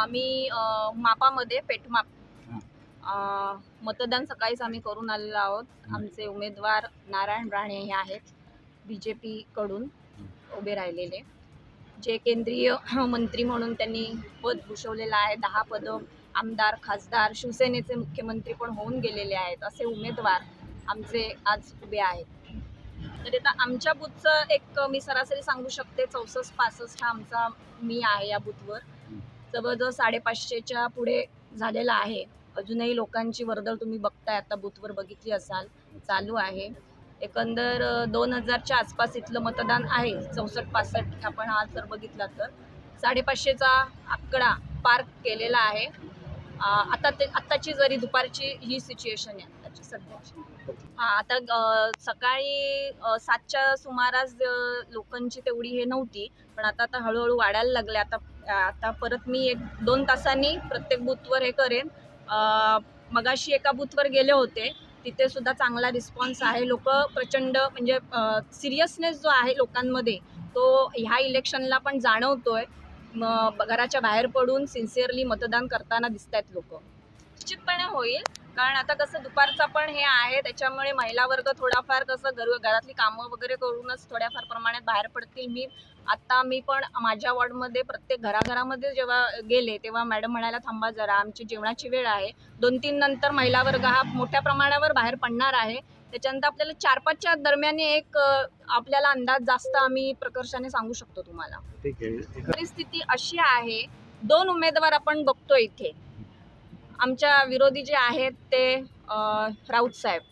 आम्ही मापामध्ये पेटमाप मतदान सकाळीच आम्ही करून आलेलो आहोत. आमचे उमेदवार नारायण राणे हे आहेत बी जे पीकडून उभे राहिलेले. जे केंद्रीय मंत्री म्हणून त्यांनी पद भूषवलेलं आहे. दहा पदं आमदार खासदार शिवसेनेचे मुख्यमंत्री पण होऊन गेलेले आहेत असे उमेदवार आमचे आज उभे आहेत. तर आता आमच्या बूथचं एक मी सरासरी सांगू शकते चौसष्ट पासष्ट हा आमचा मी आहे या बूथवर जवळजवळ साडेपाचशेच्या पुढे झालेला आहे. अजूनही लोकांची वर्दळ तुम्ही बघताय आता बूथवर बघितली असाल चालू आहे. एकंदर दोन हजारच्या आसपास इथलं मतदान आहे चौसष्ट पासष्ट आपण हा जर बघितला तर. साडेपाचशेचा आकडा पार केलेला आहे. आता ते आत्ताची जरी दुपारची ही सिच्युएशन आहे. आत्ताची सध्याची आता सकाळी सातच्या सुमारास लोकांची तेवढी हे नव्हती पण आता आता हळूहळू वाढायला लागले. आता आता परत मी एक दोन तासांनी प्रत्येक बूथवर हे करेन. मगाशी एका बूथवर गेले होते. तिथे सुद्धा चांगला रिस्पॉन्स आहे. लोक प्रचंड म्हणजे सिरियसनेस जो आहे लोकांमध्ये तो ह्या इलेक्शनला पण जाणवतोय. घराच्या बाहेर पडून सिन्सिअरली मतदान करताना दिसत आहेत लोक. निश्चितपणे होईल. कारण आता कसं दुपारचा पण हे आहे त्याच्यामुळे महिला वर्ग थोडाफार कसं घर घरातली कामं वगैरे करूनच थोड्याफार प्रमाणात बाहेर पडतील. मी आता मी पण माझ्या वॉर्डमध्ये प्रत्येक घराघरामध्ये जेव्हा गेले तेव्हा मॅडम म्हणायला थांबा जरा आमची जेवणाची वेळ आहे. दोन तीन नंतर महिला वर्ग हा मोठ्या प्रमाणावर बाहेर पडणार आहे. त्याच्यानंतर आपल्याला चार पाचच्या दरम्यान एक आपल्याला अंदाज जास्त आम्ही प्रकर्षाने सांगू शकतो तुम्हाला. परिस्थिती अशी आहे दोन उमेदवार आपण बघतो इथे. आमच्या विरोधी जे आहेत ते राऊतसाहेब राऊत साहेब.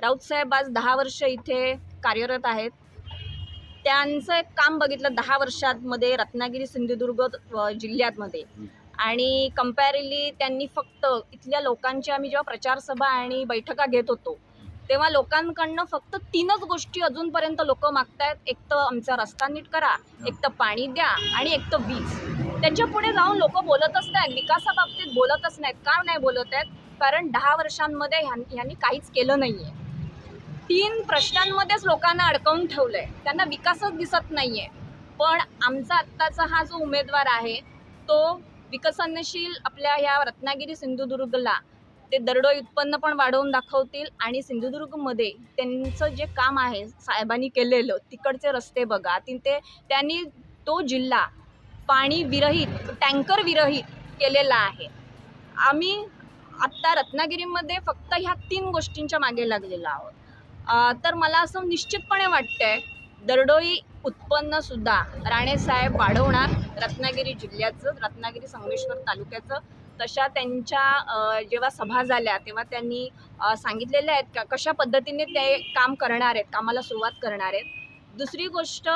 राऊत साहेब आज दहा वर्ष इथे कार्यरत आहेत. त्यांचं एक काम बघितलं दहा वर्षांमध्ये रत्नागिरी सिंधुदुर्ग जिल्ह्यातमध्ये आणि कम्पॅरिली त्यांनी फक्त इथल्या लोकांची आम्ही जेव्हा प्रचारसभा आणि बैठका घेत होतो तेव्हा लोकांकडनं फक्त तीनच गोष्टी अजूनपर्यंत लोक मागतायत. एक तर आमचा रस्ता नीट करा एक तर पाणी द्या आणि एक तर वीज. त्यांच्या पुढे जाऊन लोक बोलतच नाहीत विकासाबाबतीत बोलतच नाहीत. का नाही बोलत आहेत? कारण दहा वर्षांमध्ये ह्यां- ह्यांनी काहीच केलं नाहीये. तीन प्रश्नांमध्येच लोकांना अडकवून ठेवलंय. त्यांना विकासच दिसत नाहीये. पण आमचा आत्ताचा हा जो उमेदवार आहे तो विकसनशील आपल्या ह्या रत्नागिरी सिंधुदुर्गला ते दरडोई उत्पन्न पण वाढवून दाखवतील आणि सिंधुदुर्गमध्ये त्यांचं जे काम आहे साहेबांनी केलेलं तिकडचे रस्ते बघा तिथे त्यांनी तो जिल्हा पाणी विरहित टँकर विरहित केलेला आहे. आम्ही आत्ता रत्नागिरीमध्ये फक्त ह्या तीन गोष्टींच्या मागे लागलेलो आहोत. तर मला असं निश्चितपणे वाटतंय दरडोई उत्पन्नसुद्धा राणेसाहेब वाढवणार रत्नागिरी जिल्ह्याचं रत्नागिरी संगमेश्वर तालुक्याचं. तशा त्यांच्या जेव्हा सभा झाल्या तेव्हा त्यांनी सांगितलेल्या आहेत का कशा पद्धतीने ते काम करणार आहेत कामाला सुरुवात करणार आहेत. दुसरी गोष्ट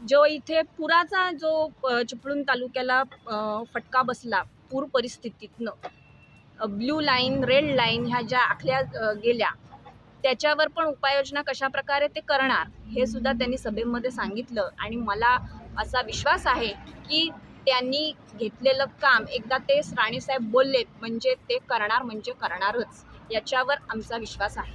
जो इथे पुराचा जो चिपळूण तालुक्याला फटका बसला पूर परिस्थितीतनं ब्ल्यू लाईन रेड लाईन ह्या ज्या आखल्या गेल्या त्याच्यावर पण उपाययोजना कशा प्रकारे ते करणार हे सुद्धा त्यांनी सभेमध्ये सांगितलं. आणि मला असा विश्वास आहे की त्यांनी घेतलेलं काम एकदा ते राणेसाहेब बोललेत म्हणजे ते करणार म्हणजे करणारच याच्यावर आमचा विश्वास आहे.